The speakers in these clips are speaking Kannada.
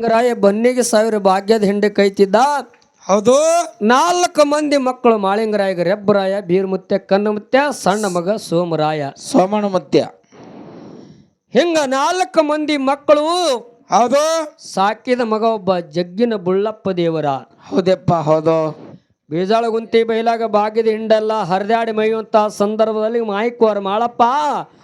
ರಾಯ ಬನ್ನಿಗೆ ಸಾವಿರ ಭಾಗ್ಯದ ಹಿಂಡೆ ಕೈತಿದ್ದ ಹೌದು. ನಾಲ್ಕು ಮಂದಿ ಮಕ್ಕಳು ಮಾಳಿಂಗರಾಯಗ ರೆಬ್ಬರಾಯ ಬೀರ್ಮುತ್ಯ ಕನ್ನಮುತ್ಯ ಸಣ್ಣ ಮಗ ಸೋಮರಾಯ. ಸೋಮಣ ಮುತ್ಯ ಹಿಂಗ ನಾಲ್ಕು ಮಂದಿ ಮಕ್ಕಳು ಹೌದು. ಸಾಕಿದ ಮಗ ಒಬ್ಬ ಜಗ್ಗಿನ ಬುಳ್ಳಪ್ಪ ದೇವರ. ಹೌದಪ್ಪ ಹೌದು. ಬೀಜಾಳ ಗುಂತಿ ಬೈಲಾಗ ಬಾಗಿದ ಹಿಂಡೆಲ್ಲ ಹರಿದಾಡಿ ಮೈಯುವಂತ ಸಂದರ್ಭದಲ್ಲಿ ಮಾಯಕುವಾರ ಮಾಳಪ್ಪ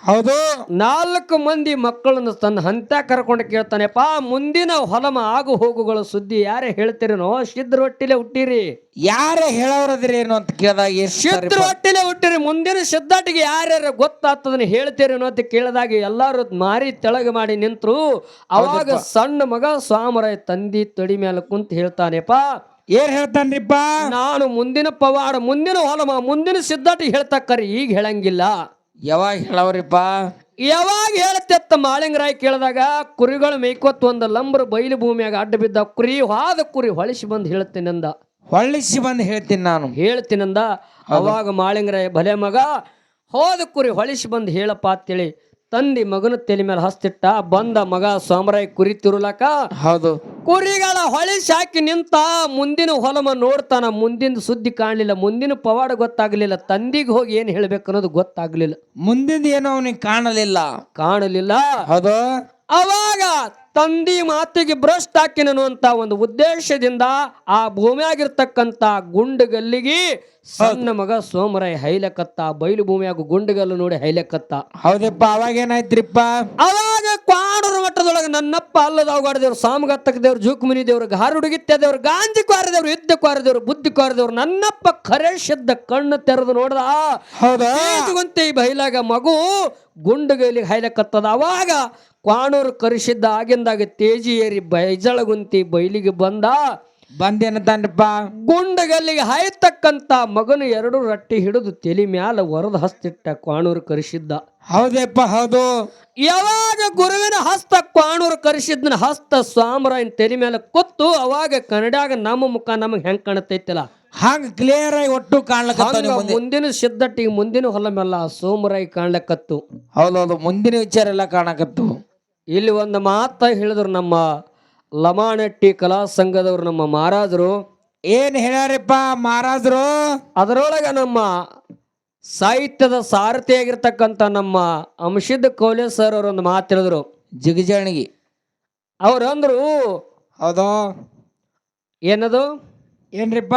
ಹೌದು. ನಾಲ್ಕು ಮಂದಿ ಮಕ್ಕಳನ್ನು ತನ್ನ ಹಂತ ಕರ್ಕೊಂಡು ಕೇಳ್ತಾನೆಪ್ಪ. ಮುಂದಿನ ಹೊಲಮ ಆಗು ಹೋಗುಗಳ ಸುದ್ದಿ ಯಾರೇ ಹೇಳ್ತೀರೇನೋ ಸಿದ್ರ ಒಟ್ಟಿಲೆ ಹುಟ್ಟಿರಿ. ಯಾರ ಹೇಳೋರದ್ರೇನು ಅಂತ ಕೇಳಿದಾಗ ಸಿದ್ರ ಒಟ್ಟಿಲೆ ಹುಟ್ಟಿರಿ. ಮುಂದಿನ ಸಿದ್ಧಾಟಿಗೆ ಯಾರ್ಯಾರ ಗೊತ್ತಾಗ್ತದನ್ನ ಹೇಳ್ತೀರೇನೋ ಅಂತ ಕೇಳಿದಾಗ ಎಲ್ಲಾರು ಮಾರಿ ತೆಳಗ ಮಾಡಿ ನಿಂತರು. ಅವಾಗ ಸಣ್ಣ ಮಗ ಸ್ವಾಮರಾಯ ತಂದಿ ತಡಿ ಮೇಲೆ ಕುಂತ ಹೇಳ್ತಾನೆಪ್ಪ ಏನ್ ಹೇಳ್ತಾನ್ರಿಪ್ಪ ನಾನು ಮುಂದಿನ ಪವಾಡ ಮುಂದಿನ ಹೊಲಮ ಮುಂದಿನ ಸಿದ್ಧಾಟಿ ಹೇಳ್ತಕ್ಕರಿ ಈಗ ಹೇಳಂಗಿಲ್ಲ. ಯಾವಾಗ ಹೇಳವ್ರಿಪ್ಪ? ಯಾವಾಗ ಹೇಳತ್ತೆತ್ತ ಮಾಳಿಂಗರಾಯ್ ಕೇಳಿದಾಗ ಕುರಿಗಳು ಮೇಯ್ಕೊತ್ ಒಂದು ಲಂಬ್ರ ಬಯಲು ಭೂಮಿಯಾಗ ಅಡ್ಡ ಬಿದ್ದ ಕುರಿ ಹಾದ ಕುರಿ ಹೊಳಿಸಿ ಬಂದು ಹೇಳ್ತೀನಂದ ಹೊಳಿಸಿ ಬಂದು ಹೇಳ್ತೀನಿ ನಾನು. ಹೇಳ್ತೀನಂದ. ಅವಾಗ ಮಾಳಿಂಗರಾಯ್ ಭಲೆ ಮಗ ಹೋದ ಕುರಿ ಹೊಳಿಸಿ ಬಂದು ಹೇಳಪ್ಪ ಅಂತೇಳಿ ತಂದಿ ಮಗನ ತಲೆ ಮೇಲೆ ಹಸ್ತಿಟ್ಟ ಬಂದ ಮಗ ಸೋಮರಾಯ್ ಕುರಿ ತಿರುಲಕ ಹೌದು. ಕುರಿಗಳ ಹೊಳಿ ಸಾಕಿ ನಿಂತ ಮುಂದಿನ ಹೊಲಮ ನೋಡ್ತಾನ ಮುಂದಿನ ಸುದ್ದಿ ಕಾಣಲಿಲ್ಲ ಮುಂದಿನ ಪವಾಡ ಗೊತ್ತಾಗ್ಲಿಲ್ಲ ತಂದಿಗೆ ಹೋಗಿ ಏನು ಹೇಳ್ಬೇಕು ಅನ್ನೋದು ಗೊತ್ತಾಗ್ಲಿಲ್ಲ. ಮುಂದಿನ ಏನೋ ಅವನಿಗೆ ಕಾಣಲಿಲ್ಲ. ಕಾಣಲಿಲ್ಲ. ಹೌದು. ಅವಾಗ ತಂದಿ ಮಾತಿಗೆ ಭ್ರಷ್ಟ ಹಾಕಿನನು ಅಂತ ಒಂದು ಉದ್ದೇಶದಿಂದ ಆ ಭೂಮಿಯಾಗಿರ್ತಕ್ಕಂಥ ಗುಂಡುಗಲ್ಲಿಗೆ ಸಣ್ಣ ಮಗ ಸೋಮರಾಯ ಹೈಲಕತ್ತ ಬಯಲು ಭೂಮಿಯಾಗ ಗುಂಡುಗಲ್ಲು ನೋಡಿ ಹೈಲಕತ್ತ. ಹೌದಪ್ಪ ಅವಾಗ ಏನಾಯ್ತ್ರಿಪ್ಪ? ಅವಾಗ ಕ್ವಾಡೂರು ಮಟ್ಟದೊಳಗೆ ನನ್ನಪ್ಪ ಅಲ್ಲದವಗಾಡ ದೇವ್ರು ಸಾಮಗತ್ತಕ ದೇವ್ರು ಜೂಕುಮನಿ ದೇವ್ರು ಗಾರು ಹುಡುಗಿತ್ಯ ದೇವ್ರು ಗಾಂಧಿ ಕ್ವಾರ ದೇವ್ರು ಯುದ್ಧ ಕ್ವಾರ ದೇವ್ರು ಬುದ್ಧಿ ಕ್ವಾರ ದೇವ್ರು ನನ್ನಪ್ಪ ಖರೆ ಶಬ್ದ ಕಣ್ಣು ತೆರೆದು ನೋಡ್ದ. ಹೌದಾ? ಈ ಬೈಲಾಗ ಮಗು ಗುಂಡುಗೈಲಿಗೆ ಹೈಲಕತ್ತದ. ಅವಾಗ ಕ್ವಾಣೂರು ಕರೆಸಿದ್ದ ಆಗಿಂದಾಗ ತೇಜಿ ಏರಿ ಬೈಜಳಗುಂತಿ ಬೈಲಿಗೆ ಬಂದ ಬಂದೇನತಾನ್ರಿಪ್ಪ ಗುಂಡಗಲ್ಲಿಗೆ ಹಾಯ್ತಕ್ಕಂತ ಮಗನು ಎರಡು ರಟ್ಟಿ ಹಿಡಿದು ತಲೆ ಮ್ಯಾಲ ಹೊರದ ಹಸ್ತಿಟ್ಟ ಕ್ವಾಣೂರು ಕರೆಸಿದ್ದ. ಹೌದಪ್ಪ ಹೌದು. ಯಾವಾಗ ಗುರುವಿನ ಹಸ್ತ ಕ್ವಾಣೂರು ಕರೆಸಿದ್ನ ಹಸ್ತ ಸ್ವಾಮರಾಯನ್ ತಲೆ ಮೇಲೆ ಕೊತ್ತು ಅವಾಗ ಕನ್ನಡಾಗ ನಮ್ಮ ಮುಖ ನಮಗೆ ಹೆಂಗ್ ಕಾಣತೈತಿಲ್ಲ? ಹಂಗ ಕ್ಲಿಯರ್ ಆಗಿ ಒಟ್ಟು ಕಾಣ್ಲಕತ್ತ ಹಂಗ ಮುಂದಿನ ಸಿದ್ಧಟ್ಟಿಗೆ ಮುಂದಿನ ಹೊಲಮೆಲ್ಲ ಸೋಮರಾಯಿ ಕಾಣ್ಲಕತ್ತು. ಹೌದೌದು ಮುಂದಿನ ವಿಚಾರ ಎಲ್ಲ ಕಾಣಕತ್ತು. ಇಲ್ಲಿ ಒಂದು ಮಾತ ಹೇಳಿದ್ರು ನಮ್ಮ ಲಮಾಣಟ್ಟಿ ಕಲಾ ಸಂಘದವರು ನಮ್ಮ ಮಹಾರಾಜರು. ಏನ್ ಹೇಳ್ಯಾರಪ್ಪ ಮಹಾರಾಜರು? ಅದರೊಳಗೆ ನಮ್ಮ ಸಾಹಿತ್ಯದ ಸಾರಥಿಯಾಗಿರ್ತಕ್ಕಂಥ ನಮ್ಮ ಅಂಶಿದ್ ಕೋಲೆ ಸರ್ ಅವರು ಒಂದು ಮಾತು ಹೇಳಿದ್ರು. ಜಿಗಜಾಣಿಗಿ. ಅವ್ರು ಅಂದ್ರು ಹೌದು. ಏನದು? ಏನ್ರಿಪ್ಪ?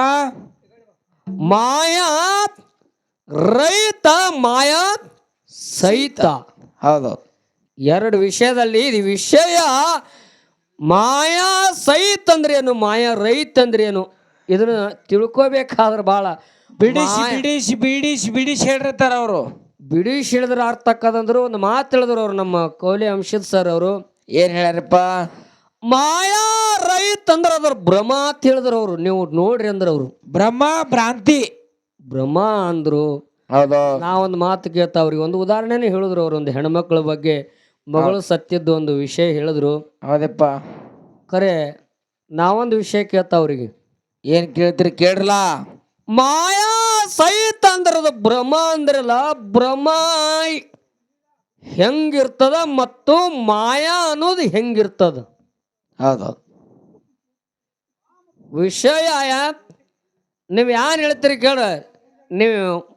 ಮಾಯಾ ರೈತ ಮಾಯಾ ಸಹಿತ ಹೌದು. ಎರಡು ವಿಷಯದಲ್ಲಿ ಇದು ವಿಷಯ ಮಾಯಾ ಸಹಿತ ಅಂದ್ರೆ ಏನು ಮಾಯಾ ರೈತ ಅಂದ್ರೆ ಏನು ಇದನ್ನ ತಿಳ್ಕೊಬೇಕಾದ್ರೆ ಭಾಳ ಬಿಡಿಸಿ ಬಿಡಿಸಿ ಬಿಡಿಸಿ ಬಿಡಿಸಿ ಹೇಳಿರ್ತಾರ ಅವರು. ಬಿಡಿಸಿ ಹೇಳಿದ್ರೆ ಅರ್ಥ ಆಕ್ಕದಂದ್ರು ಒಂದು ಮಾತು ಹೇಳಿದ್ರು ಅವ್ರು ನಮ್ಮ ಕೋಲಿ ಅಂಶದ್ ಸರ್ ಅವರು. ಏನ್ ಹೇಳ್ಯಾರಪ್ಪ? ಮಾಯಾ ರೈತ ಅಂದ್ರೆ ಅದ್ರ ಭ್ರಮ ಅಂತ ಹೇಳಿದ್ರು ಅವರು. ನೀವು ನೋಡ್ರಿ ಅಂದ್ರೆ ಅವರು. ಬ್ರಹ್ಮ ಭ್ರಾಂತಿ. ಭ್ರಮ ಅಂದ್ರು. ಹೌದು. ನಾವೊಂದು ಮಾತು ಕೇಳ್ತಾ ಅವ್ರಿಗೆ ಒಂದು ಉದಾಹರಣೆನೇ ಹೇಳಿದ್ರು ಅವ್ರು ಒಂದು ಹೆಣ್ಮಕ್ಳ ಬಗ್ಗೆ. ಮಗಳು ಸತ್ಯದ್ದು ಒಂದು ವಿಷಯ ಹೇಳಿದ್ರು. ಹೌದಪ್ಪ. ಖರೆ ನಾವೊಂದು ವಿಷಯ ಕೇಳ್ತಾ ಅವ್ರಿಗೆ. ಏನ್ ಕೇಳ್ತೀರಿ ಕೇಳ್ರಲ್ಲ. ಮಾಯಾ ಸಹಿತ ಅಂದ್ರದ ಭ್ರಮ ಅಂದ್ರಲ್ಲ ಭ್ರಮ ಹೆಂಗಿರ್ತದ ಮತ್ತು ಮಾಯಾ ಅನ್ನೋದು ಹೆಂಗಿರ್ತದ. ಹೌದು. ವಿಷಯ ನೀವು ಯಾರು ಹೇಳ್ತೀರಿ ಕೇಳ ನೀವು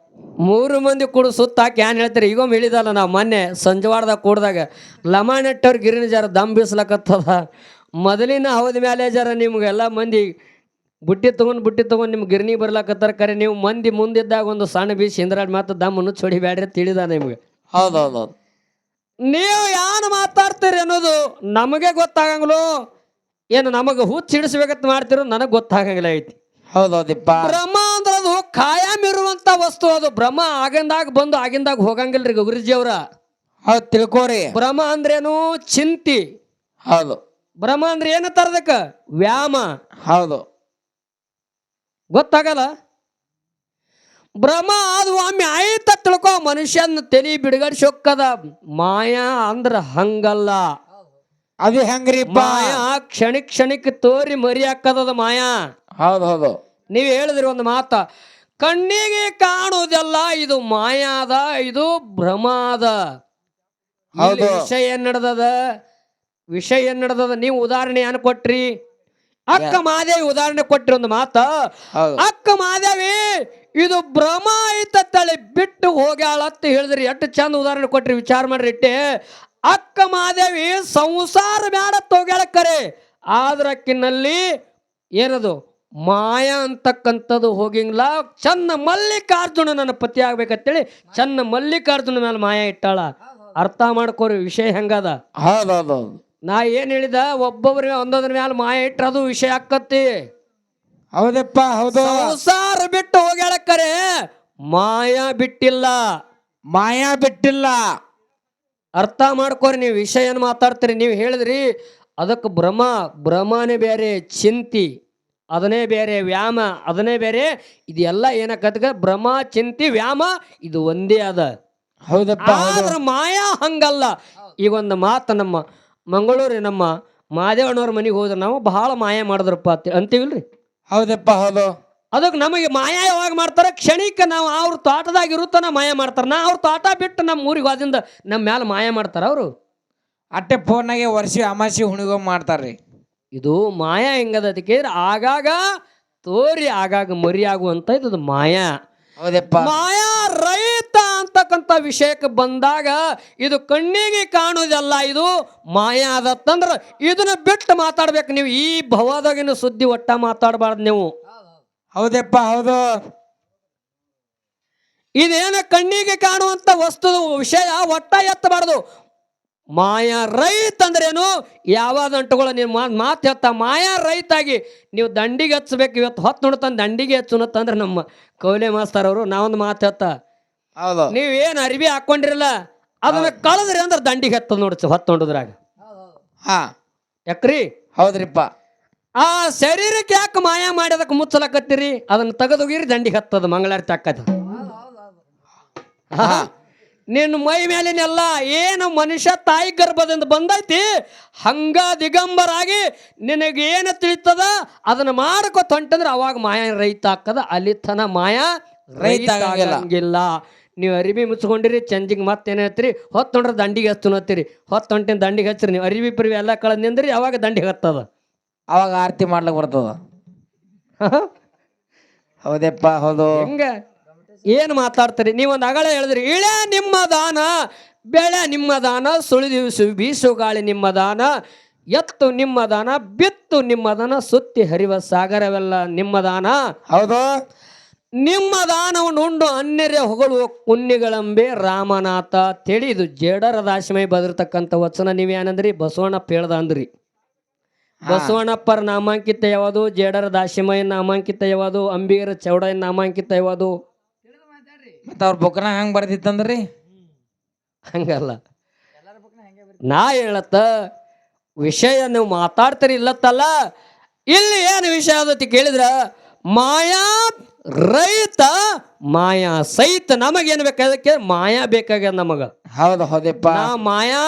ಮೂರು ಮಂದಿ ಕೂಡ ಸುತ್ತ ಹಾಕಿ ಏನು ಹೇಳ್ತೀರಿ ಈಗ ಹೇಳಿದಲ್ಲ ನಾವು ಮೊನ್ನೆ ಸಂಜವಾಡ್ದಾಗ ಕೂಡ್ದಾಗ ಲಮಾಣೆಟ್ಟವ್ರ ಗಿರಿನ ಜರ ದಮ್ ಬೀಸ್ಲಕತ್ತದ. ಮೊದಲಿನ ಹೌದ ಮೇಲೆ ಜರ ನಿಮ್ಗೆಲ್ಲ ಮಂದಿ ಬುಟ್ಟಿ ತೊಗೊಂಡು ಬುಟ್ಟಿ ತೊಗೊಂಡು ನಿಮ್ಗೆ ಗಿರಣಿ ಬರ್ಲಾಕತ್ತಾರ ಕರೆ ನೀವು ಮಂದಿ ಮುಂದಿದ್ದಾಗ ಒಂದು ಸಣ್ಣ ಬೀಸಿ ಹಿಂದ್ರಾಡ್ ಮಾತು ದಮ್ಮನ್ನು ಚೊಡಿ ಬ್ಯಾಡ್ರಿ ತಿಳಿದ ನಿಮ್ಗೆ. ಹೌದೌದು ನೀವು ಯಾರು ಮಾತಾಡ್ತೀರಿ ಅನ್ನೋದು ನಮಗೆ ಗೊತ್ತಾಗಂಗ್ಲು? ಏನು ನಮಗೆ ಹೂ ಹಿಡಿಸ್ಬೇಕಂತ ಮಾಡ್ತಿರೋ ನನಗೆ ಗೊತ್ತಾಗಂಗಿಲ್ಲ ಐತಿ. ಹೌದೌದಿಪ್ಪ ಬ್ರಹ್ಮ ಕಾಯಂ ಇರುವಂತ ವಸ್ತು ಅದು. ಭ್ರಮ ಆಗಿಂದಾಗ ಬಂದು ಆಗಿಂದಾಗ ಹೋಗಂಗಿಲ್ರಿ ಗುರುಜಿ ಅವ್ರ. ಹೌದು ತಿಳ್ಕೋರಿ. ಭ್ರಮ ಅಂದ್ರೇನು? ಚಿಂತಿ. ಹೌದು. ಭ್ರಮ ಅಂದ್ರೆ ಏನ ತರದಕ್ಕ ವ್ಯಾಮ. ಹೌದು. ಗೊತ್ತಾಗಲ್ಲ? ಭ್ರಮ ಅದು ಒಮ್ಮೆ ಆಯ್ತ ತಿಳ್ಕೊ ಮನುಷ್ಯನ ತಲಿ ಬಿಡುಗಡಿಸೋಕ್ಕದ ಮಾಯಾ ಅಂದ್ರ ಹಂಗಲ್ಲ. ಅದು ಹೆಂಗ್ರಿ ಮಾಯಾ ಕ್ಷಣಿಕ್ ಕ್ಷಣಿಕ್ ತೋರಿ ಮರಿ ಹಾಕದ ಮಾಯಾ. ಹೌದು ಹೌದು. ನೀವು ಹೇಳಿದ್ರಿ ಒಂದು ಮಾತ. ಕಣ್ಣಿಗೆ ಕಾಣುವುದೆಲ್ಲ ಇದು ಮಾಯಾದ ಇದು ಭ್ರಮಾದ. ಹೌದು. ವಿಷಯ ಏನ್ ನಡೆದದ ವಿಷಯ ಏನ್ ನಡೆದದ ನೀವು ಉದಾಹರಣೆ ಏನು ಕೊಟ್ರಿ? ಅಕ್ಕ ಮಾದೇವಿ ಉದಾಹರಣೆ ಕೊಟ್ರಿ ಒಂದು ಮಾತ. ಅಕ್ಕ ಮಾದೇವಿ ಇದು ಭ್ರಮ ಐತ ತಳಿ ಬಿಟ್ಟು ಹೋಗ್ಯಾಳ ಅಂತ ಹೇಳಿದ್ರಿ. ಎಷ್ಟು ಚಂದ ಉದಾಹರಣೆ ಕೊಟ್ರಿ ವಿಚಾರ ಮಾಡ್ರಿ ಇಟ್ಟೆ. ಅಕ್ಕ ಮಾದೇವಿ ಸಂಸಾರ ಬ್ಯಾಡ ಹೋಗ್ಯಾಳ ಕರೆ. ಆದ್ರಕ್ಕಿನಲ್ಲಿ ಏನದು? ಮಾಯ ಅಂತಕ್ಕಂಥದ್ದು ಹೋಗಿಂಗ್ಲ ಚನ್ನ ಮಲ್ಲಿಕಾರ್ಜುನ ನನ್ನ ಪತಿ ಆಗ್ಬೇಕಂತೇಳಿ ಚನ್ನ ಮಲ್ಲಿಕಾರ್ಜುನ ಮೇಲೆ ಮಾಯ ಇಟ್ಟಾಳ. ಅರ್ಥ ಮಾಡ್ಕೋರಿ ವಿಷಯ ಹೆಂಗದ? ನಾ ಏನ್ ಹೇಳಿದ ಒಬ್ಬೊಬ್ರಿಗೆ ಒಂದೊಂದ್ರ ಮೇಲೆ ಮಾಯ ಇಟ್ರ ಅದು ವಿಷಯ ಆಕತ್ತಿ. ಹೌದಪ್ಪ ಹೌದು. ಸಂಸಾರ ಬಿಟ್ಟು ಹೋಗ್ಯಾಳ ಕರೆ ಮಾಯ ಬಿಟ್ಟಿಲ್ಲ. ಮಾಯಾ ಬಿಟ್ಟಿಲ್ಲ. ಅರ್ಥ ಮಾಡ್ಕೋರಿ ನೀವು ವಿಷಯನ ಮಾತಾಡ್ತೀರಿ ನೀವು ಹೇಳಿದ್ರಿ ಅದಕ್ಕೆ ಭ್ರಮ ಭ್ರಮನೇ ಬೇರೆ ಚಿಂತಿ. ಅದನ್ನೇ ಬೇರೆ ವ್ಯಾಮ ಅದನ್ನೇ ಬೇರೆ ಇದೆಲ್ಲ ಏನಕ್ಕ ಭ್ರಮ ಚಿಂತಿ ವ್ಯಾಮ ಇದು ಒಂದೇ ಅದ. ಹೌದಪ್ಪ ಆದ್ರ ಮಾಯಾ ಹಂಗಲ್ಲ. ಈಗ ಒಂದು ಮಾತು ನಮ್ಮ ಮಂಗಳೂರಿ ನಮ್ಮ ಮಾದೇವಣ್ಣವ್ರ ಮನೆಗೆ ಹೋದ್ರೆ ನಾವು ಬಹಳ ಮಾಯಾ ಮಾಡಿದ್ರಪ್ಪ ಅಂತ ಅಂತೀವಿಲ್ರಿ? ಹೌದಪ್ಪ ಹೌದು. ಅದಕ್ಕೆ ನಮಗೆ ಮಾಯಾ ಯಾವಾಗ ಮಾಡ್ತಾರೆ? ಕ್ಷಣಿಕ ನಾವು ಅವ್ರ ತೋಟದಾಗ ಇರುತ್ತಾನ ಮಾಯಾ ಮಾಡ್ತಾರೆ. ನಾ ಅವ್ರ ತೋಟ ಬಿಟ್ಟು ನಮ್ಮ ಊರಿಗೆ ಹೋದಿಂದ ನಮ್ಮ ಮ್ಯಾಲ ಮಾಯಾ ಮಾಡ್ತಾರೆ ಅವರು. ಅಟ್ಟೆ ಫೋನ್ನಾಗೆ ವರ್ಷ ಅಮಾಸಿ ಹುಣಿಗೋ ಮಾಡ್ತಾರ್ರಿ. ಇದು ಮಾಯಾ ಹೆಂಗದ ಅದಕ್ಕೆ? ಆಗಾಗ ತೋರಿ ಆಗಾಗ ಮರಿ ಆಗುವಂತ ಇದು ಮಾಯಾ. ಹೌದಪ್ಪ. ಮಾಯಾ ರೈತ ಅಂತಕ್ಕಂಥ ವಿಷಯಕ್ಕೆ ಬಂದಾಗ ಇದು ಕಣ್ಣಿಗೆ ಕಾಣುವುದಲ್ಲ ಇದು ಮಾಯಾ ಅದತ್ತಂದ್ರೆ ಇದನ್ನ ಬಿಟ್ಟು ಮಾತಾಡ್ಬೇಕು ನೀವು. ಈ ಭವದಾಗಿನ ಸುದ್ದಿ ಒಟ್ಟ ಮಾತಾಡಬಾರ್ದು ನೀವು. ಹೌದಪ್ಪ ಹೌದು. ಇದೇನ ಕಣ್ಣಿಗೆ ಕಾಣುವಂತ ವಸ್ತು ವಿಷಯ ಒಟ್ಟ ಎತ್ತಬಾರ್ದು. ಮಾಯಾ ರೈತ ಅಂದ್ರೇನು ಯಾವಾಗ ಅಂಟುಗಳ ನೀವು ಮಾತು ಹೇಳ್ತಾ ಮಾಯಾ ರೈತಾಗಿ ನೀವು ದಂಡಿಗೆ ಹಚ್ಚಬೇಕು. ಇವತ್ತು ಹೊತ್ತು ನೋಡ್ತಾನೆ ದಂಡಿಗೆ ಹಚ್ಚುನತ್ತಂದ್ರೆ ನಮ್ಮ ಕೌಲೆ ಮಾಸ್ತರ್ ಅವರು ನಾವೊಂದು ಮಾತು ಹೇಳ್ತಾ. ಹೌದು. ನೀವು ಏನು ಅರಿವಿ ಹಾಕೊಂಡಿರಲ್ಲ ಅದನ್ನ ಕಳೆದ್ರಿ ಅಂದ್ರೆ ದಂಡಿಗೆ ಹತ್ತದ ನೋಡ್ಸಿ ಹೊತ್ತು ನೋಡಿದ್ರಾಗ. ಹಾ. ಯಾಕ್ರಿ? ಹೌದ್ರಿಪ್ಪ. ಆ ಶರೀರಕ್ಕೆ ಯಾಕೆ ಮಾಯಾ ಮಾಡಿ ಅದಕ್ಕೆ ಮುಚ್ಚಲಕತ್ತೀರಿ? ಅದನ್ನ ತೆಗೆದೋಗಿರಿ ದಂಡಿಗೆ ಹತ್ತದ ಮಂಗಳಾರತಿ ಹಾಕದ. ನಿನ್ನ ಮೈ ಮೇಲಿನೆಲ್ಲ ಏನು ಮನುಷ್ಯ ತಾಯಿ ಗರ್ಭದಿಂದ ಬಂದೈತಿ ಹಂಗ ದಿಗಂಬರಾಗಿ ನಿನಗೆ ಏನು ತಿಳಿತದ? ಅದನ್ನು ಮಾಡ್ಕೊತ ಹೊಂಟಂದ್ರೆ ಅವಾಗ ಮಾಯ ರೈತ ಹಾಕದ ಅಲ್ಲಿ ತನ ಮಾಯ ರೈತ ಆಗಂಗಿಲ್ಲ. ನೀವು ಅರಿವಿ ಮುಚ್ಕೊಂಡಿರಿ ಚಂಜಿಗೆ ಮತ್ತೇನು ಹೇಳ್ತೀರಿ? ಹೊತ್ತು ನೋಡ್ರಿ ದಂಡಿಗೆ ಹಚ್ಚು ಹತ್ತೀರಿ. ಹೊತ್ತು ಹೊಂಟಿನ ದಂಡಿಗೆ ಹಚ್ಚಿರಿ ನೀವು. ಅರಿವಿ ಪರಿವಿ ಎಲ್ಲ ಕಳೆ ನಿಂದ್ರಿ ಅವಾಗ ದಂಡಿಗೆ ಹತ್ತದ. ಅವಾಗ ಆರತಿ ಮಾಡ್ಲಿಕ್ಕೆ ಬರ್ತದ. ಹೌದಪ್ಪ ಹೌದು. ಹೆಂಗ? ಏನು ಮಾತಾಡ್ತೀರಿ? ನೀವೊಂದು ಅಗಳ ಹೇಳಿದ್ರಿ ಇಳೆ ನಿಮ್ಮ ದಾನ ಬೆಳೆ ನಿಮ್ಮ ದಾನ ಸುಳಿದಿವಿಸು ಬೀಸು ಗಾಳಿ ನಿಮ್ಮ ದಾನ ಎತ್ತು ನಿಮ್ಮ ದಾನ ಬಿತ್ತು ನಿಮ್ಮ ದಾನ ಸುತ್ತಿ ಹರಿವ ಸಾಗರವೆಲ್ಲ ನಿಮ್ಮ ದಾನ. ಹೌದು. ನಿಮ್ಮ ದಾನವನ್ನು ಉಂಡು ಅನ್ಯರೇ ಹೊಗಳುವ ಕುನ್ನಿಗಳಂಬೆ ರಾಮನಾಥ ತಿಳಿದು ಜೇಡರ ದಾಶಮೈ ಬದಿರತಕ್ಕಂಥ ವಚನ ನೀವೇನಂದ್ರಿ ಬಸವಣ್ಣಪ್ಪ ಹೇಳ್ದ ಅಂದ್ರಿ ಬಸವಣ್ಣಪ್ಪರ ನಾಮಾಂಕಿತ ಯಾವುದು ಜೇಡರ ದಾಶಮಯ್ಯ ನಾಮಾಂಕಿತ ಯಾವುದು ಅಂಬಿಗರ ಚೌಡಯ್ಯ ನಾಮಾಂಕಿತ ಯಾವುದು? ಮತ್ತ ಅವ್ರ ಬುಕ್ನ ಹಂಗ ಬರ್ದಿತ್ತಂದ್ರಿ? ಹಂಗಲ್ಲ. ನಾ ಹೇಳತ್ತ ವಿಷಯ ನೀವು ಮಾತಾಡ್ತೀರಿ ಇಲ್ಲತ್ತಲ್ಲ ಇಲ್ಲಿ ಏನು ವಿಷಯ ಆದತಿ ಕೇಳಿದ್ರ ಮಾಯಾ ರೈತ ಮಾಯಾ ಸಹಿತ ನಮಗೇನು ಬೇಕಾದಕ್ಕೆ ಮಾಯಾ ಬೇಕಾಗ್ಯದ ನಮಗ. ಹೌದು ಹೌದಪ್ಪ. ನಾ ಮಾಯಾ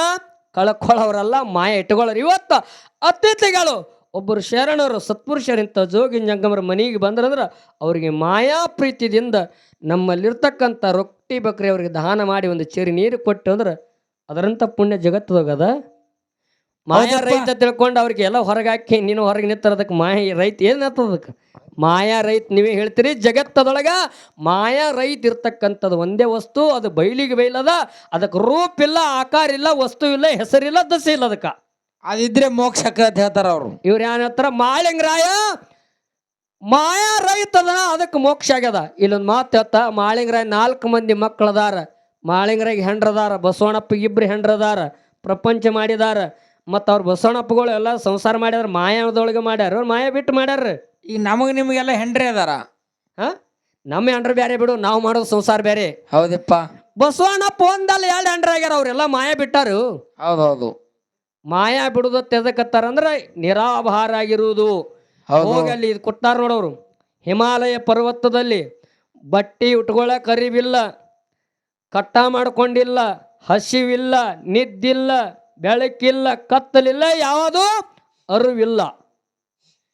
ಕಳ್ಕೊಳ್ಳೋರಲ್ಲ ಮಾಯಾ ಇಟ್ಕೊಳ್ಳೋರು. ಇವತ್ತು ಅತಿಥಿಗಳು ಒಬ್ಬರು ಶರಣರು ಸತ್ಪುರುಷರಿಂತ ಜೋಗಿ ಜಂಗಮರ ಮನೆಗೆ ಬಂದ್ರಂದ್ರೆ ಅವರಿಗೆ ಮಾಯಾ ಪ್ರೀತಿದಿಂದ ನಮ್ಮಲ್ಲಿರ್ತಕ್ಕಂಥ ರೊಟ್ಟಿ ಬಕ್ರಿ ಅವರಿಗೆ ದಾನ ಮಾಡಿ ಒಂದು ಚೇರಿ ನೀರು ಕೊಟ್ಟು ಅಂದ್ರೆ ಅದರಂಥ ಪುಣ್ಯ ಜಗತ್ತದಾಗದ. ಮಾಯಾ ರೈತ ತಿಳ್ಕೊಂಡು ಅವ್ರಿಗೆ ಎಲ್ಲ ಹೊರಗೆ ಹಾಕಿ ನೀನು ಹೊರಗೆ ನಿಂತರ ಅದಕ್ಕೆ ಮಾಯ ರೈತ ಏನು ಅದಕ್ಕೆ? ಮಾಯಾ ರೈತ ನೀವೇ ಹೇಳ್ತೀರಿ ಜಗತ್ತದೊಳಗ ಮಾಯಾ ರೈತ ಇರ್ತಕ್ಕಂಥದ್ದು ಒಂದೇ ವಸ್ತು ಅದು ಬೈಲಿಗೆ ಬೈಲದ ಅದಕ್ಕೆ ರೂಪಿಲ್ಲ ಆಕಾರ ಇಲ್ಲ ವಸ್ತು ಇಲ್ಲ ಹೆಸರಿಲ್ಲ ದಸೆ ಇಲ್ಲ ಅದಕ್ಕೆ. ಅದಿದ್ರೆ ಮೋಕ್ಷ ಅಂತ ಹೇಳ್ತಾರ ಅವರು. ಇವ್ರು ಯಾನ ಹತ್ರ ಮಾಳಿಂಗರಾಯ ಮಾಯಾ ರೈತದ ಅದಕ್ಕೆ ಮೋಕ್ಷ ಆಗ್ಯದ. ಇಲ್ಲೊಂದು ಮಾತು ಹೇಳ್ತಾ ಮಾಳಿಂಗರಾಯ ನಾಲ್ಕು ಮಂದಿ ಮಕ್ಕಳದಾರ. ಮಾಳಿಂಗರಾಗ ಹೆಂಡ್ರದಾರ? ಬಸವಣ್ಣಪ್ಪ ಇಬ್ರು ಹೆಂಡ್ರದಾರ. ಪ್ರಪಂಚ ಮಾಡಿದಾರ. ಮತ್ತು ಅವ್ರು ಬಸವಣ್ಣಪ್ಪಗಳು ಎಲ್ಲ ಸಂಸಾರ ಮಾಡ್ಯಾರ ಮಾಯಾದೊಳಗೆ ಮಾಡ್ಯಾರ. ಅವ್ರು ಮಾಯಾ ಬಿಟ್ಟು ಮಾಡ್ಯಾರ. ಈಗ ನಮಗೆ ನಿಮಗೆಲ್ಲ ಹೆಂಡ್ರಿ ಅದಾರ? ಹಾಂ? ನಮ್ಮ ಹೆಂಡ್ರ ಬೇರೆ ಬಿಡು ನಾವು ಮಾಡೋದು ಸಂಸಾರ ಬೇರೆ ಹೌದಪ್ಪ. ಬಸವಣ್ಣಪ್ಪ ಒಂದಲ್ಲ ಎರಡು ಹೆಂಡ್ರ ಆಗ್ಯಾರ ಅವರೆಲ್ಲ ಮಾಯಾ ಬಿಟ್ಟಾರು. ಹೌದು ಹೌದು. ಮಾಯಾ ಬಿಡುದು ತೆದಕತ್ತಾರ ಅಂದ್ರೆ ನಿರಾಭಾರ ಆಗಿರುವುದು. ಹೋಗಲ್ಲಿ ಇದು ಕೊಟ್ಟಾರ ನೋಡೋರು ಹಿಮಾಲಯ ಪರ್ವತದಲ್ಲಿ ಬಟ್ಟಿ ಉಟ್ಕೊಳ್ಳೋಕೆ ಅರಿವಿಲ್ಲ ಕಟ್ಟ ಮಾಡ್ಕೊಂಡಿಲ್ಲ ಹಸಿವಿಲ್ಲ ನಿದ್ದಿಲ್ಲ ಬೆಳಕಿಲ್ಲ ಕತ್ತಲಿಲ್ಲ ಯಾವುದು ಅರಿವಿಲ್ಲ.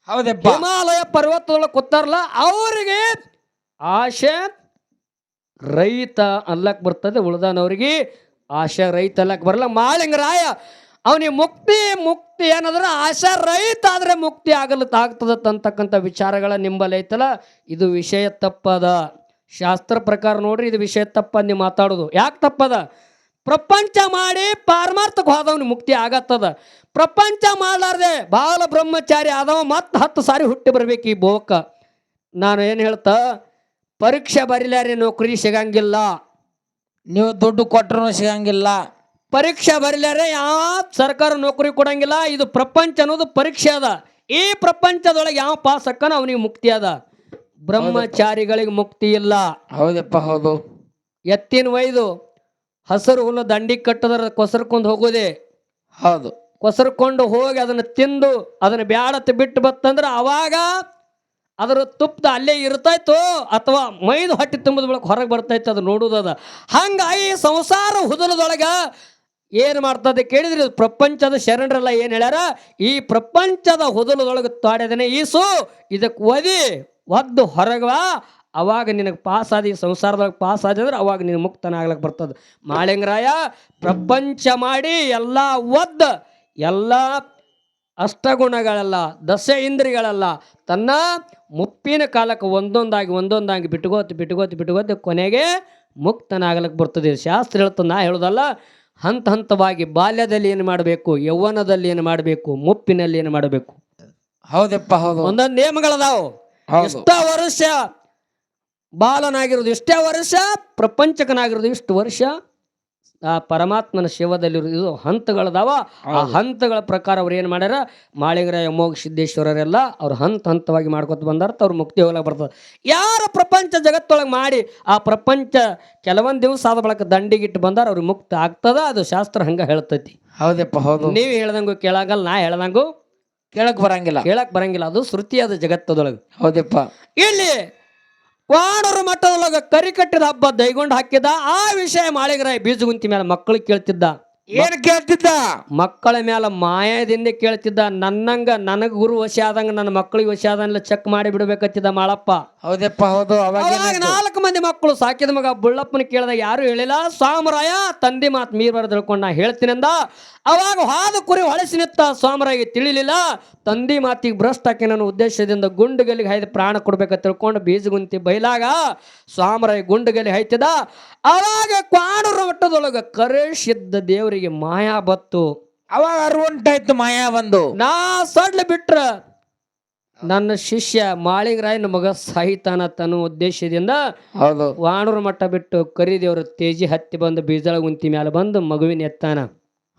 ಹೌದಪ್ಪ. ಹಿಮಾಲಯ ಪರ್ವತದೊಳಗೆ ಕೂತಾರಲ್ಲ ಅವರಿಗೆ ಆಶೆ ರೈತ ಅಲ್ಲಕ್ ಬರ್ತದೆ ಉಳ್ದಾನವ್ರಿಗೆ ಆಶೆ ರೈತ ಅಲ್ಲಕ್ ಬರಲ್ಲ. ಮಾಳಿಂಗರಾಯ ಅವನಿಗೆ ಮುಕ್ತಿ ಮುಕ್ತಿ ಏನಂದ್ರೆ ಆಶಾ ರೈತ ಆದರೆ ಮುಕ್ತಿ ಆಗಲು ಆಗ್ತದ ಅಂತಕ್ಕಂಥ ವಿಚಾರಗಳ ನಿಂಬಲ್ಲಿ ಐತಲ್ಲ, ಇದು ವಿಷಯ ತಪ್ಪದ. ಶಾಸ್ತ್ರ ಪ್ರಕಾರ ನೋಡ್ರಿ, ಇದು ವಿಷಯ ತಪ್ಪ ನೀವು ಮಾತಾಡೋದು. ಯಾಕೆ ತಪ್ಪದ? ಪ್ರಪಂಚ ಮಾಡಿ ಪಾರಮಾರ್ಥಕ್ಕೆ ಹೋದವನು ಮುಕ್ತಿ ಆಗತ್ತದ. ಪ್ರಪಂಚ ಮಾಡಲಾರ್ದೆ ಬಾಲ ಬ್ರಹ್ಮಚಾರಿ ಆದವ ಮತ್ತೆ ಹತ್ತು ಸಾರಿ ಹುಟ್ಟಿ ಬರ್ಬೇಕು ಈ ಬೋಕ ನಾನು ಏನು ಹೇಳ್ತಾ, ಪರೀಕ್ಷೆ ಬರೀಲಾರಿ ನೌಕರಿ ಸಿಗಂಗಿಲ್ಲ. ನೀವು ದುಡ್ಡು ಕೊಟ್ಟರು ಸಿಗಂಗಿಲ್ಲ. ಪರೀಕ್ಷೆ ಬರಿಲಾರೆ ಯಾವ ಸರ್ಕಾರ ನೌಕರಿ ಕೊಡಂಗಿಲ್ಲ ಇದು ಪ್ರಪಂಚ ಅನ್ನೋದು ಪರೀಕ್ಷೆ ಅದ. ಈ ಪ್ರಪಂಚದೊಳಗೆ ಯಾವ ಪಾಸ್ ಅಕ್ಕನ ಅವನಿಗೆ ಮುಕ್ತಿ ಅದ. ಬ್ರಹ್ಮಚಾರಿಗಳಿಗೆ ಮುಕ್ತಿ ಇಲ್ಲ. ಹೌದಪ್ಪ ಹೌದು. ಎತ್ತಿನ ಒಯ್ದು ಹಸರು ಹುಲ್ಲು ದಂಡಿ ಕಟ್ಟದ್ರ ಕೊಸರ್ಕೊಂಡು ಹೋಗೋದೆ. ಹೌದು. ಕೊಸರ್ಕೊಂಡು ಹೋಗಿ ಅದನ್ನು ತಿಂದು ಅದನ್ನು ಬ್ಯಾಡತ್ ಬಿಟ್ಟು ಬತ್ತಂದ್ರೆ ಅವಾಗ ಅದರ ತುಪ್ಪ ಅಲ್ಲೇ ಇರ್ತಾಯ್ತು ಅಥವಾ ಮೈದು ಹೊಟ್ಟೆ ತುಂಬದ ಬಳಕ ಹೊರಗೆ ಬರ್ತಾಯ್ತು ಅದು ನೋಡೋದದ. ಹಂಗಾಗಿ ಸಂಸಾರ ಹುದಲದೊಳಗ ಏನು ಮಾಡ್ತದೆ ಕೇಳಿದ್ರೆ? ಪ್ರಪಂಚದ ಶರಣರೆಲ್ಲ ಏನು ಹೇಳ್ಯಾರ? ಈ ಪ್ರಪಂಚದ ಹೊದಲದೊಳಗೆ ತಾಡ್ಯದನೆ ಈಸು ಇದಕ್ಕೆ ಓದಿ, ಒದ್ದು ಹೊರಗವ. ಅವಾಗ ನಿನಗೆ ಪಾಸ್ ಆದಿ ಸಂಸಾರದೊಳಗೆ ಪಾಸ್ ಆದ್ರೆ ಅವಾಗ ನೀನು ಮುಕ್ತನಾಗ್ಲಕ್ಕೆ ಬರ್ತದೆ. ಮಾಳಿಂಗರಾಯ, ಪ್ರಪಂಚ ಮಾಡಿ ಎಲ್ಲ ಒದ್ದ, ಎಲ್ಲ ಅಷ್ಟಗುಣಗಳೆಲ್ಲ ದಶ ಇಂದ್ರಿಗಳೆಲ್ಲ ತನ್ನ ಮುಪ್ಪಿನ ಕಾಲಕ್ಕೆ ಒಂದೊಂದಾಗಿ ಒಂದೊಂದಾಗಿ ಬಿಟ್ಕೋತ ಬಿಟ್ಕೋತ ಬಿಟ್ಕೋತ ಕೊನೆಗೆ ಮುಕ್ತನಾಗಲಿಕ್ಕೆ ಬರ್ತದೆ. ಶಾಸ್ತ್ರ ಹೇಳ್ತದೆ, ನಾ ಹೇಳೋದಲ್ಲ ಹಂತ ಹಂತವಾಗಿ ಬಾಲ್ಯದಲ್ಲಿ ಏನು ಮಾಡಬೇಕು ಯೌವನದಲ್ಲಿ ಏನು ಮಾಡಬೇಕು ಮುಪ್ಪಿನಲ್ಲಿ ಏನು ಮಾಡಬೇಕು? ಹೌದಪ್ಪ ಹೌದು. ಒಂದೊಂದು ನಿಯಮಗಳದಾವು. ಎಷ್ಟೋ ಎಷ್ಟ ವರ್ಷ ಬಾಲನಾಗಿರೋದು ಇಷ್ಟೇ ವರ್ಷ ಪ್ರಪಂಚಕನಾಗಿರೋದು ಇಷ್ಟು ವರ್ಷ ಆ ಪರಮಾತ್ಮನ ಶಿವದಲ್ಲಿರೋದು ಇದು ಹಂತಗಳದಾವ. ಆ ಹಂತಗಳ ಪ್ರಕಾರ ಅವ್ರು ಏನು ಮಾಡ್ಯಾರ? ಮಾಳಿಗರ ಯಮೋಗ ಸಿದ್ದೇಶ್ವರರೆಲ್ಲ ಅವ್ರು ಹಂತ ಹಂತವಾಗಿ ಮಾಡ್ಕೊತ ಬಂದಾರ ಅವ್ರು ಮುಕ್ತಿ ಹೋಗ್ಲಕ್ಕೆ ಬರ್ತದೆ ಯಾರ ಪ್ರಪಂಚ ಜಗತ್ತೊಳಗೆ ಮಾಡಿ ಆ ಪ್ರಪಂಚ ಕೆಲವೊಂದು ದಿವಸ ಆದ ಬಳಿಕ ದಂಡಿಗಿಟ್ಟು ಬಂದಾರ ಅವ್ರಿಗೆ ಮುಕ್ತ ಆಗ್ತದ ಅದು ಶಾಸ್ತ್ರ ಹಂಗೆ ಹೇಳ್ತೈತಿ. ಹೌದಪ್ಪ ಹೌದು. ನೀವು ಹೇಳ್ದಂಗು ಕೇಳಾಗಲ್ಲ ನಾ ಹೇಳ್ದಂಗು ಕೇಳಕ್ ಬರಂಗಿಲ್ಲ. ಕೇಳಕ್ ಬರಂಗಿಲ್ಲ ಅದು ಶ್ರುತಿಯಾದ ಜಗತ್ತದೊಳಗೆ. ಹೌದಪ್ಪ. ಇಲ್ಲಿ ವಾಣರು ಮಠದೊಳಗ ಕರಿಕಟ್ಟಿದ ಹಬ್ಬ ದೈಗೊಂಡು ಹಾಕಿದ ಆ ವಿಷಯ ಮಾಳಿಗರಾಯ ಬೀಜಗುಂತಿ ಮೇಲೆ ಮಕ್ಕಳು ಕೇಳ್ತಿದ್ದ. ಏನ್ ಕೇಳ್ತಿದ್ದ? ಮಕ್ಕಳ ಮೇಲೆ ಮಾಯದಿಂದ ಕೇಳ್ತಿದ್ದ ನನ್ನಂಗ ನನಗ ಗುರು ವಶ ಆದಂಗ ನನ್ನ ಮಕ್ಕಳಿಗೆ ವಶ ಆದಂಗ ಚೆಕ್ ಮಾಡಿ ಬಿಡ್ಬೇಕತ್ತಿದ್ದ ಮಾಳಪ್ಪ. ಹೌದಪ್ಪ ಹೌದು ಅವಾಗ ನಾಲ್ಕು ಮಂದಿ ಮಕ್ಕಳು ಸಾಕಿದ ಮಗ ಬುಳ್ಳಪ್ಪನ ಕೇಳಿದಾಗ ಯಾರು ಹೇಳಿಲ್ಲ? ಸ್ವಾಮರಾಯ ತಂದೆ ಮಾತು ಮೀರ್ ತಿಳ್ಕೊಂಡು ನಾ ಹೇಳ್ತೀನಿಂದ? ಅವಾಗ ಹಾದು ಕುರಿ ಹೊಳಸಿ ನಿತ್ತ ಸ್ವಾಮರಾಯಿಗೆ ತಿಳಿಲಿಲ್ಲ. ತಂದೆ ಮಾತಿಗೆ ಭ್ರಷ್ಟ ಹಾಕಿ ನನ್ನ ಉದ್ದೇಶದಿಂದ ಗುಂಡುಗಲ್ಲಿಗೆ ಹಾಯ್ದು ಪ್ರಾಣ ಕೊಡ್ಬೇಕ ತಿಳ್ಕೊಂಡು ಬೀಜಗುಂತಿ ಬೈಲಾಗ ಸ್ವಾಮರಾಯ ಗುಂಡುಗಲ್ಲಿ ಹೈತಿದ ಅವಾಗ ಕ್ವಾಣರ ಮಟ್ಟದೊಳಗ ಕರೆಸಿದ್ದ ದೇವರಿಗೆ ಮಾಯಾ ಬತ್ತು ಅವಾಗ ಅರ್ವಂಟಾಯ್ತು ಮಾಯಾ ಬಂದು. ನಾ ಸಡ್ಲ ಬಿಟ್ರ ನನ್ನ ಶಿಷ್ಯ ಮಾಳಿಗರಾಯನ ಮಗ ಸಾಹಿತಾನ ತನ್ನ ಉದ್ದೇಶದಿಂದ ಹೌದು. ವಾಣೂರು ಮಟ್ಟ ಬಿಟ್ಟು ಕರಿದೇವರು ತೇಜಿ ಹತ್ತಿ ಬಂದು ಬೀಜಳ ಗುಂತಿ ಮ್ಯಾಲ ಬಂದು ಮಗುವಿನ ಎತ್ತಾನ.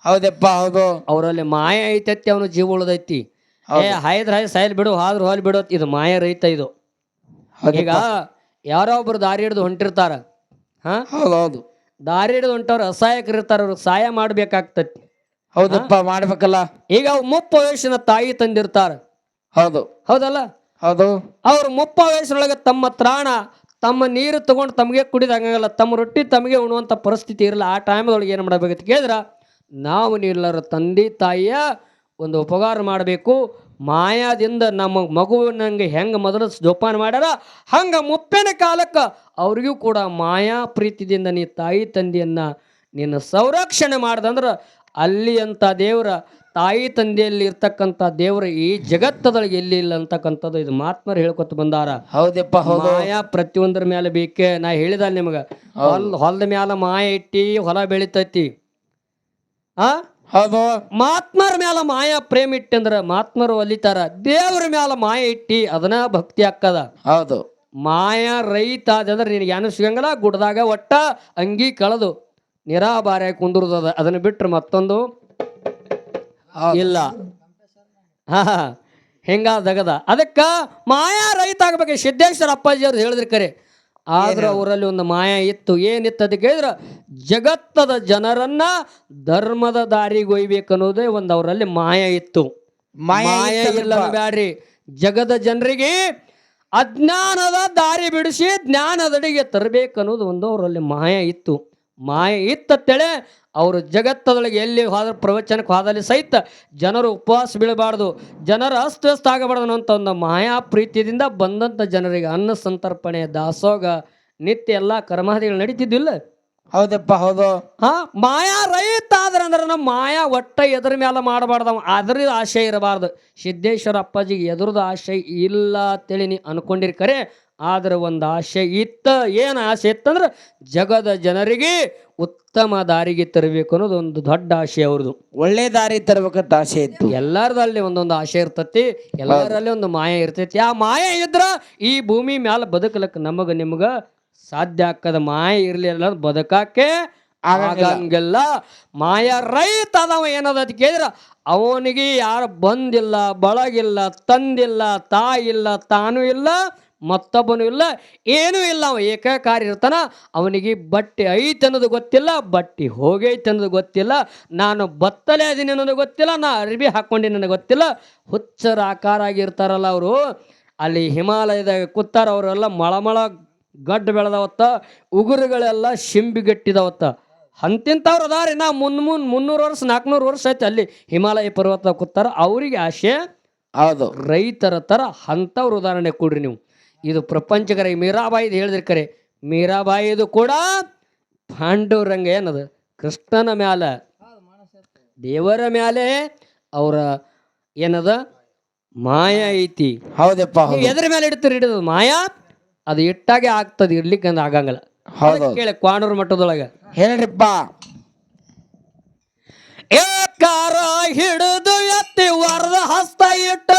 ಹೌದಪ್ಪ ಹೌದು. ಅವರಲ್ಲಿ ಮಾಯ ಐತೈತಿ ಅವನು ಜೀವ ಉಳ್ದೈತಿ. ಏ ಹಾಯ್ದ್ರ ಹಾಯ್ ಸಾಯಲ್ ಬಿಡು ಹಾದ್ರ ಹೋಲ್ ಬಿಡು ಇದು ಮಾಯ ರೈತ ಇದು. ಈಗ ಯಾರೋ ಒಬ್ರು ದಾರಿ ಹಿಡಿದು ಹೊಂಟಿರ್ತಾರ. ಹಾ? ಹೌದು. ದಾರಿ ಹಿಡಿದು ಹೊಂಟವ್ರು ಅಸಹಾಯಕರು ಇರ್ತಾರ ಅವ್ರಿಗೆ ಸಹಾಯ ಮಾಡ್ಬೇಕಾಗ್ತತಿ. ಹೌದಪ್ಪ ಮಾಡ್ಬೇಕಲ್ಲ. ಈಗ ಅವ್ರು ಮುಪ್ಪ ವಯಸ್ಸಿನ ತಾಯಿ ತಂದಿರ್ತಾರ. ಹೌದು. ಹೌದಲ್ಲ? ಹೌದು. ಅವ್ರು ಮುಪ್ಪ ವಯಸ್ಸಿನೊಳಗೆ ತಮ್ಮ ತ್ರಾಣ ತಮ್ಮ ನೀರು ತಗೊಂಡು ತಮಗೆ ಕುಡಿದಂಗಲ್ಲ ತಮ್ಮ ರೊಟ್ಟಿ ತಮಗೆ ಉಣುವಂಥ ಪರಿಸ್ಥಿತಿ ಇರಲ್ಲ ಆ ಟೈಮ್ದೊಳಗೆ ಏನು ಮಾಡಬೇಕಂತ ಕೇಳಿದ್ರ? ನಾವು ನೀರಲ್ಲರ ತಂದೆ ತಾಯಿಯ ಒಂದು ಉಪಕಾರ ಮಾಡಬೇಕು ಮಾಯಾದಿಂದ ನಮ್ಮ ಮಗುವಿನಂಗೆ ಹೆಂಗೆ ಮೊದಲು ಜೋಪಾನ ಮಾಡ್ಯಾರ? ಹಂಗೆ ಮುಪ್ಪಿನ ಕಾಲಕ್ಕೆ ಅವ್ರಿಗೂ ಕೂಡ ಮಾಯಾ ಪ್ರೀತಿದಿಂದ ನೀ ತಾಯಿ ತಂದೆಯನ್ನ ನಿನ್ನ ಸಂರಕ್ಷಣೆ ಮಾಡ್ದಂದ್ರೆ ಅಲ್ಲಿ ಅಂತ ದೇವರ ತಾಯಿ ತಂದೆಯಲ್ಲಿ ಇರ್ತಕ್ಕಂಥ ದೇವರ ಈ ಜಗತ್ತದೊಳಗೆ ಎಲ್ಲಿ ಇಲ್ಲ ಅಂತಕ್ಕಂಥದ್ದು ಇದು ಮಾತ್ಮರು ಹೇಳ್ಕೊತ ಬಂದಾರ. ಹೌದಪ್ಪ ಮಾಯಾ ಮಾಯ ಪ್ರತಿಯೊಂದರ ಮೇಲೆ ಬೇಕೆ? ನಾ ಹೇಳಿದ ನಿಮಗೆ. ಹೊಲ್ ಹೊಲದ ಮ್ಯಾಲ ಮಾಯ ಇಟ್ಟಿ ಹೊಲ ಬೆಳಿತೈತಿ. ಆ? ಹೌದು. ಮಾತ್ಮರ ಮ್ಯಾಲ ಮಾಯ ಪ್ರೇಮ ಇಟ್ಟಂದ್ರ ಮಾತ್ಮರು ಒಲಿತಾರ ದೇವರ ಮ್ಯಾಲ ಮಾಯ ಇಟ್ಟಿ ಅದನ್ನ ಭಕ್ತಿ ಹಾಕದ. ಹೌದು. ಮಾಯ ರೈತ ಅದಂದ್ರೆ ನಿನಗೆ ಏನು ಸಿಗಂಗಿಲ್ಲ ಗುಡ್ದಾಗ ಒಟ್ಟ ಅಂಗಿ ಕಳೆದು ನಿರಾಭಾರ ಕುಂದಿರುದದ ಅದನ್ನ ಬಿಟ್ರೆ ಮತ್ತೊಂದು. ಇಲ್ಲ. ಹಾ ಹೆಂಗಾದಗದ ಅದಕ್ಕ ಮಾಯಾ ರೈತ ಆಗ್ಬೇಕು. ಸಿದ್ದೇಶ್ವರ ಅಪ್ಪಾಜಿ ಅವ್ರು ಹೇಳಿದ್ರಿ ಕರೆ ಆದ್ರೆ ಅವರಲ್ಲಿ ಒಂದು ಮಾಯ ಇತ್ತು. ಏನಿತ್ತು ಅದಕ್ಕೆ ಹೇಳಿದ್ರೆ ಜಗತ್ತದ ಜನರನ್ನ ಧರ್ಮದ ದಾರಿಗೆ ಒಯ್ಬೇಕು ಅನ್ನೋದೇ ಒಂದು ಅವರಲ್ಲಿ ಮಾಯ ಇತ್ತು. ಮಾಯ ಇಲ್ಲ ಬ್ಯಾಡ್ರಿ. ಜಗದ ಜನರಿಗೆ ಅಜ್ಞಾನದ ದಾರಿ ಬಿಡಿಸಿ ಜ್ಞಾನದಡಿಗೆ ತರಬೇಕನ್ನೋದು ಒಂದು ಅವರಲ್ಲಿ ಮಾಯ ಇತ್ತು. ಮಾಯ ಇತ್ತಂತೇಳಿ ಅವರು ಜಗತ್ತದೊಳಗೆ ಎಲ್ಲಿ ಹೋದ ಪ್ರವಚನಕ್ಕೆ ಹೋದಲ್ಲಿ ಸಹಿತ ಜನರು ಉಪವಾಸ ಬೀಳಬಾರ್ದು. ಜನರ ಅಸ್ತವ್ಯಸ್ತ ಆಗಬಾರ್ದು ಅಂತ ಒಂದು ಮಾಯಾ ಪ್ರೀತಿಯಿಂದ ಬಂದಂಥ ಜನರಿಗೆ ಅನ್ನ ಸಂತರ್ಪಣೆ ದಾಸೋಗ ನಿತ್ಯ ಎಲ್ಲ ಕರ್ಮಾದಿಗಳು ನಡೀತಿದ್ದಿಲ್ಲ ಹೌದಪ್ಪ ಹೌದು. ಹಾ ಮಾಯಾ ರೈತ ಆದ್ರೆ ಅಂದ್ರೆ ನಮ್ಮ ಮಾಯಾ ಒಟ್ಟ ಎದ್ರ ಮೇಲೆ ಮಾಡಬಾರ್ದು ಅದ್ರ ಆಶಯ ಇರಬಾರ್ದು. ಸಿದ್ದೇಶ್ವರ ಅಪ್ಪಾಜಿಗೆ ಎದುರದ ಆಶಯ ಇಲ್ಲ ಅಂತೇಳಿ ನೀ ಅನ್ಕೊಂಡಿರಿ ಖರೆ ಆದ್ರೆ ಒಂದು ಆಶೆ ಇತ್ತ ಏನು ಆಸೆ ಇತ್ತಂದ್ರೆ ಜಗದ ಜನರಿಗೆ ಉತ್ತಮ ದಾರಿಗೆ ತರಬೇಕು ಅನ್ನೋದು ಒಂದು ದೊಡ್ಡ ಆಶೆ ಅವ್ರದ್ದು. ಒಳ್ಳೆ ದಾರಿ ತರಬೇಕಂತ ಆಸೆ ಇತ್ತು. ಎಲ್ಲರದಲ್ಲಿ ಒಂದೊಂದು ಆಸೆ ಇರ್ತತಿ ಎಲ್ಲರಲ್ಲಿ ಒಂದು ಮಾಯ ಇರ್ತೈತಿ. ಆ ಮಾಯ ಇದ್ರ ಈ ಭೂಮಿ ಮ್ಯಾಲೆ ಬದುಕಲಕ್ಕ ನಮಗ ನಿಮಗ ಸಾಧ್ಯ ಆಕ್ಕದ ಮಾಯ ಇರಲಿಲ್ಲ ಬದುಕಾಕೆ ಆಗಂಗಿಲ್ಲ. ಮಾಯ ರೈತ ಅದಾವ ಏನದ ಅಂತ ಕೇಳಿದ್ರ ಅವನಿಗೆ ಯಾರು ಬಂದಿಲ್ಲ ಬಳಗಿಲ್ಲ ತಂದಿಲ್ಲ ತಾಯಿಲ್ಲ ತಾನು ಇಲ್ಲ ಮತ್ತೊಬ್ಬನು ಇಲ್ಲ ಏನೂ ಇಲ್ಲ. ಅವ ಏಕಾಕಾರಿ ಇರ್ತಾನ ಅವನಿಗೆ ಬಟ್ಟೆ ಐತೆ ಅನ್ನೋದು ಗೊತ್ತಿಲ್ಲ ಬಟ್ಟೆ ಹೋಗೈತೆ ಅನ್ನೋದು ಗೊತ್ತಿಲ್ಲ. ನಾನು ಬತ್ತಲೆ ಅದೀನಿ ಅನ್ನೋದು ಗೊತ್ತಿಲ್ಲ ನಾ ಅರ್ಬಿ ಹಾಕ್ಕೊಂಡಿನಿ ನನಗೆ ಗೊತ್ತಿಲ್ಲ. ಹುಚ್ಚರ ಆಕಾರ ಆಗಿರ್ತಾರಲ್ಲ ಅವರು. ಅಲ್ಲಿ ಹಿಮಾಲಯದಾಗ ಕೂತಾರ ಅವರೆಲ್ಲ ಮಳಮಳ ಗಡ್ಡ ಬೆಳೆದವತ್ತ ಉಗುರುಗಳೆಲ್ಲ ಶಿಂಬಿಗಟ್ಟಿದವತ್ತ. ಅಂತಿಂಥವ್ರು ಅದಾರಿ. ನಾ ಮುನ್ ಮುನ್ ಮುನ್ನೂರು ವರ್ಷ ನಾಲ್ಕುನೂರು ವರ್ಷ ಐತೆ ಅಲ್ಲಿ ಹಿಮಾಲಯ ಪರ್ವತ ಕೂತಾರ. ಅವರಿಗೆ ಆಶೆ ಹೌದು. ರೈತರ ಥರ ಅಂಥವ್ರ ಉದಾಹರಣೆ ಕೊಡ್ರಿ ನೀವು. ಇದು ಪ್ರಪಂಚಕರ ಮೀರಾಬಾಯಿದು ಹೇಳಿದ್ರಿ ಕರೆ ಮೀರಾಬಾಯಿದು ಕೂಡ ಪಾಂಡವರಂಗ ಏನದು ಕೃಷ್ಣನ ಮ್ಯಾಲ ದೇವರ ಮ್ಯಾಲೆ ಅವರ ಏನದ? ಮಾಯ ಐತಿ. ಹೌದಪ್ಪ ಎದ್ರ ಮೇಲೆ ಇಡ್ತೀರಿ? ಇಡದು ಮಾಯಾ? ಅದು ಇಟ್ಟಾಗೆ ಆಗ್ತದೆ ಇರ್ಲಿಕ್ಕೆ ಅಂದ್ರೆ ಆಗಂಗಿಲ್ಲ. ಹೌದು ಕೇಳಿ ಕ್ವಾಣೂರು ಮಟ್ಟದೊಳಗೆ ಹೇಳ್ರಿಪ್ಪ. ಏಕಾರ ಹಿಡಿದು ಎತ್ತಿ ವರದ ಹಸ್ತ ಇಟ್ಟು